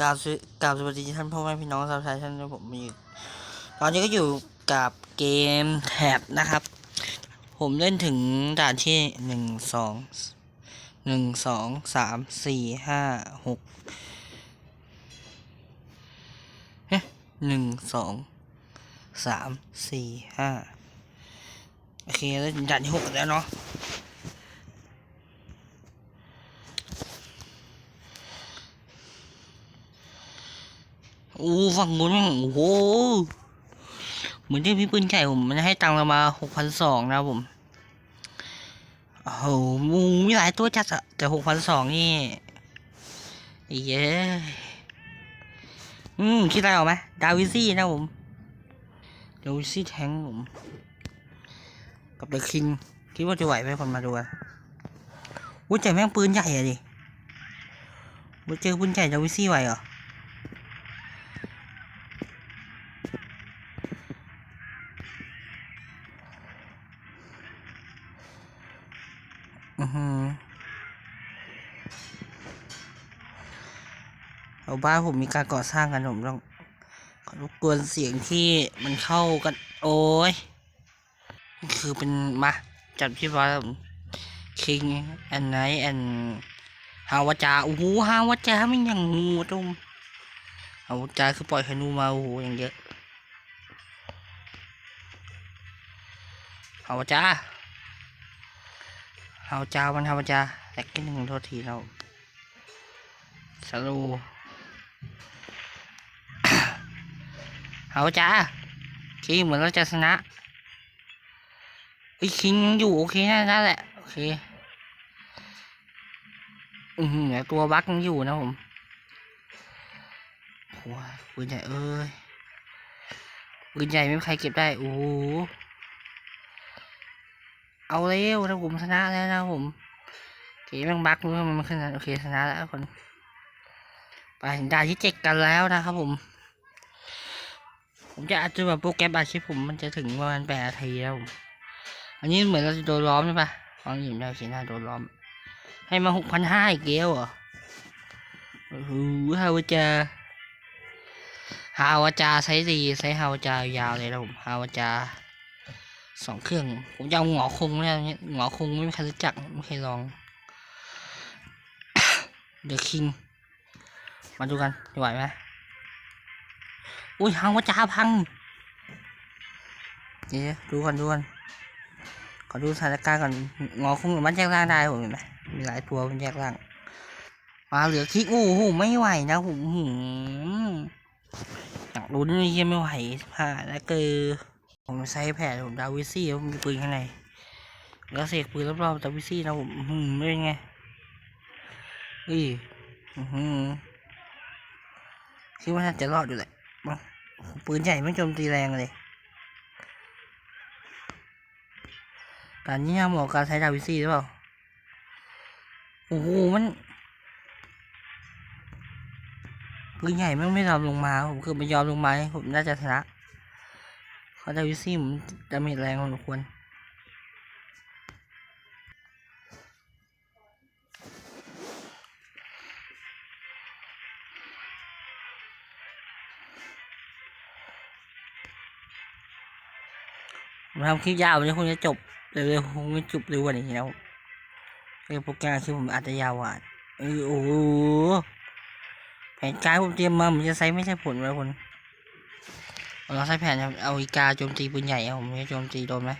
กราบสวกราบสวัสดีท่านพ่อแม่พี่น้องชาวไทยท่านผมมีตอนนี้ก็อยู่กับเกมแท็บนะครับ ผมเล่นถึงด่านที่หนึ่งสองหนึ่งสองสามสี่ห้าหกเฮ้หนึ่งสองสามสี่ห้าโอเคแล้วด่านที่หกแล้วเนาะ โอ้ฝั่งนู้นแม่งโอ้โหเหมือนที่พี่ปืนไก่ผมมันให้ตังค์เรามาหกพันสองนะครับผมโอ้โหมูมีหลายตัวจัดอะแต่หกพันสองนี่เย้อืมคิดอะไรออกไหมดาวิซี่นะผมดาวิซี่แทงผม กับเดอะคิงคิดว่าจะไหวไหมคนมาดูกันอุ้ยแต่แม่งปืนใหญ่อะดิว่าเจอปืนใหญ่ดาวิซี่ไหวเหรอ อือหือเอาบ้านผมมีการก่อสร้างกันผมต้องรบกวนเสียงที่มันเข้ากัน โอ้ย คือเป็นมาจัดพี่บ้าคิงแอนไนแอนฮาวาจาโอ้โหฮาวาจาไม่อย่างงูตรงฮาวาจาคือปล่อยธนูมาโอ้โหอย่างเยอะฮาวาจา เอาเจ้ามันทำจ้าแตกกันหนึ่งโทษทีเราสรูเอาจ้าคิงเหมือนเราจะชนะไอ้คิงยังอยู่โอเคนะนั่นแหละโอเคอือหือตัวบักยังอยู่นะผมโอ้ยปืนใหญ่เอ้ยปืนใหญ่ไม่มีใครเก็บได้โอ้โห เอาเร็วนะผมชนะแล้วนะผมเกมแม่งบักนู้นมันขึ้นโอเคชนะแล้วคน ไปถึงด่านที่เจ็ดกันแล้วนะครับผม ผมจะอาจจะแบบโปรแกรมอาชีพผมมันจะถึงประมาณแปดนาทีแล้วผมอันนี้เหมือนเราจะโดนล้อมใช่ปะฟังอยู่ได้สินะโดนล้อม ให้มาหกพันห้าอีกเกี้ยวเหรอโอ้โหฮาวจาฮาวจาใช้ดีใช้ฮาวจากาวเลยนะผมฮาวจา สองเครื่อง ผมจะเอาหงอคงแล้วเนี่ยหงอคงไม่มีใครรู้จักไม่เคยลองเดอะคิงมาดูกันไหวไหมอุ้ยหางว่าจ้าพังเดี๋ยวดูก่อนดูก่อนขอดูสถานการณ์ก่อนหงอคงมันแยกร่างได้ผมเห็นไหมมีหลายตัวมันแยกร่างมาเหลือคิกโอ้โหไม่ไหวนะผมหืมอยากรู้นยังไม่ไหวผ่านแล้วคือ ผมใช้แผนผมดาวิซี่ผมมีปืนข้างในแล้วเสกปืนรอบๆดาวิซี่นะผมหืมไม่เป็นไงอุ้ยอือหือคิดว่าน่าจะรอดอยู่แหละมาปืนใหญ่ไม่โจมตีแรงเลย การนี้เหมาะกับการใช้ดาวิซี่หรือเปล่าโอ้โหมันปืนใหญ่ไม่ไม่ยอมลงมา ผมคือไมันยอมลงมาผมน่าจะชนะ เขาดาวิซี่ผมดาเมจแรงพอสมควรผมทำคลิปยาววันนี้คงจะจบเร็วๆคงไม่จบเร็วกว่านี้แล้วโปรแกรมคลิปผมอาจจะยาวกว่าเออโอ้โหแผนการผมเตรียมมาผมจะใช้ไม่ใช่ผลไว้คน เราใช้แผนเอาอีกาโจมตีปืนใหญ่เอาผมจะโจมตีโดนไหม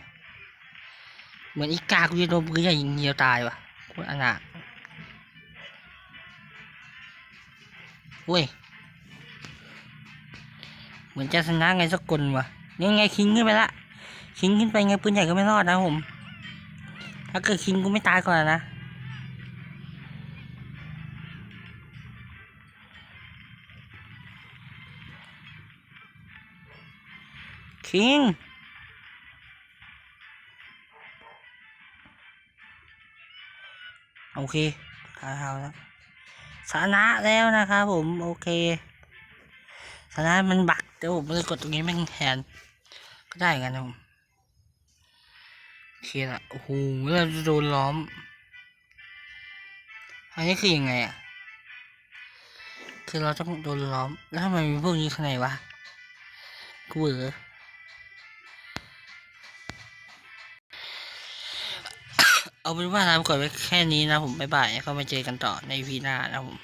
เหมือนอีกากูจะโดนปืนใหญ่ยิงเดียวตายวะโคตรอนาถเว้ยเหมือนจะชนะไงสักคนวะนี่ไงคิงขึ้นไปละคิงขึ้นไปไงปืนใหญ่ก็ไม่รอดนะผมถ้าเกิดคิงกูไม่ตายก่อนนะ คิงโอเคเอาแล้วชนะแล้วนะครับผม โอเคชนะมันบักเดี๋ยวผมเลยกดตรงนี้ม่งแทนก็ได้กันนะผมโอเคละโอ้โหเราจะโดนล้อม อันนี้คือยังไงอะ คือเราต้องโดนล้อม แล้วทำไมมีพวกนี้ข้างในวะกูเออ เอาเป็นว่าลาไปก่อนไว้แค่นี้นะผมบ๊ายบายก็มาเจอกันต่อในวีหน้านะผม